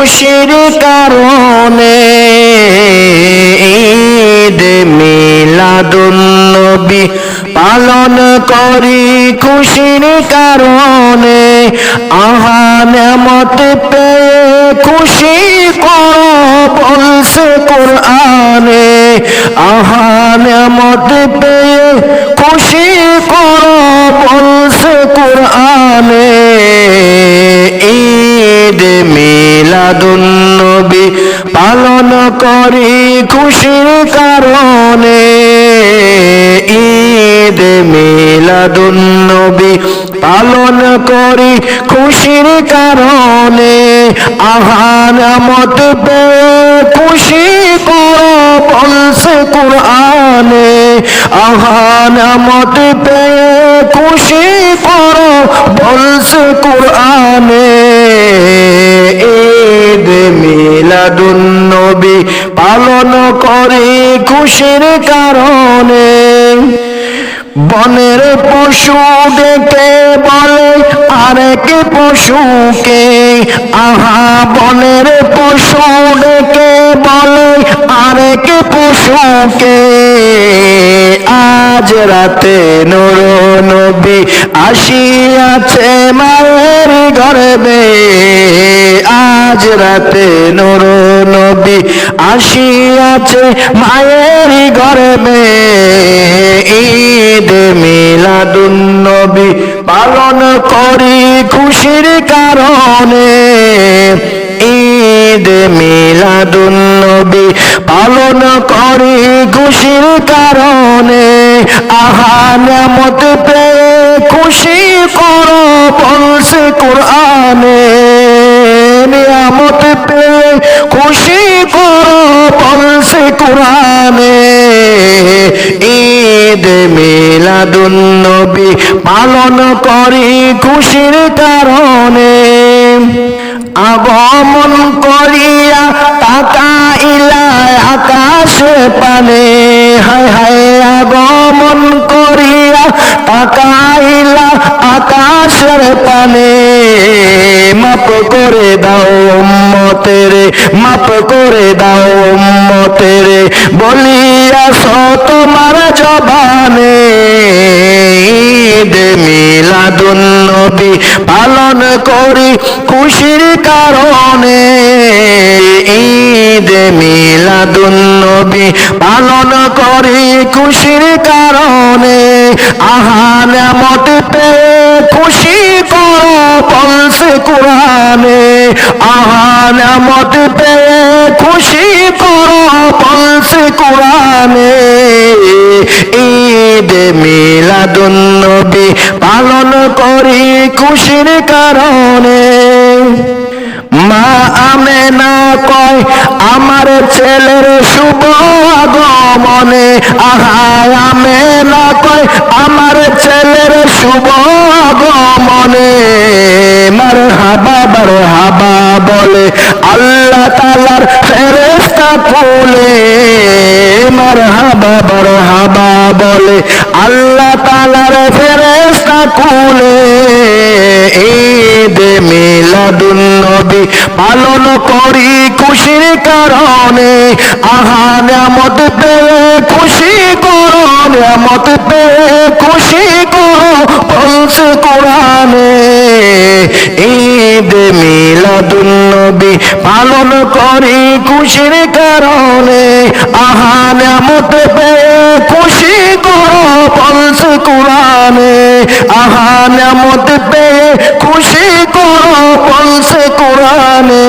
খুশির কারণে ঈদ মিলাদুন্নবী পালন করি। খুশির কারণে আহা নেমত পেয়ে খুশি করো বলছে কোরআনে। আহা নেমত পেয়ে খুশি করো বলছে কোরআনে। মিলাদুন্নবী পালন করি খুশির কারণে। আহার মত খুশি করো বলছে কোরআনে। আহার মত খুশি করো বলছে কোরআনে। ঈদ মিলাদুন্নবী পালন করে খুশির কারণে। বনের পশু ডেকে বলে, আরেক পশুকে। আহা, বনের পশু ডেকে বলে, আরেক পশুকে। আজ রাতে নুর নবী আসিয়াছে মায়ের গর্বে। আজ রাতে নুর নবী আসিয়াছে মায়ের গর্বে। ঈদ মিলাদুন্নবী পালন করি খুশির কারণে। ঈদ মিলাদুন্নবী পালন করি খুশির কারণে। আহা নামত পেয়ে খুশি করো বলছে কোরআনে। কোরআনে ঈদ মিলাদুন্নবী পালন করি খুশির কারণে। আগমন করিয়া তাকাইলা আকাশে পানে। হায় হায় আগমন দাও মাপ করে দাও মতের বলিয়া তোমার জবানে ঈদ মিলাদুন্নবী পালন করি খুশির কারণে। ঈদ মিলাদুন্নবী পালন করি খুশির কারণে। আহান মত পেয়ে খুশি করো বলছে কোরআনে আহান মত পেয়ে খুশি করো বলছে কোরআনে ঈদ মিলাদুন্নবী পালন করি খুশির কারণে। মা আমেনা কয়, আমার ছেলের শুভ আগমনে আহা আমেনা কয়, আমার ছেলের শুভ আগমনে। মার হাবা বার হাবা বলে, আল্লাহ তালার ফেরেস্তা ফুলে মার হাবা বার হাবা বলে, আল্লাহ তালার ফেরেস্তা কুলে। ঈদ মিলাদুন্নবী পালন করি খুশির কারণে, আহা নিয়ামত পেয়ে খুশি করো, নিয়ামত পেয়ে খুশি করো বলছে কোরআনে। ঈদ মিলাদুন্নবী পালন করি খুশির কারণে, আহা নিয়ামত পেয়ে খুশি করো বলছে কোরআনে। আহা নিয়ামত পেয়ে খুশি করো বলছে কোরআনে।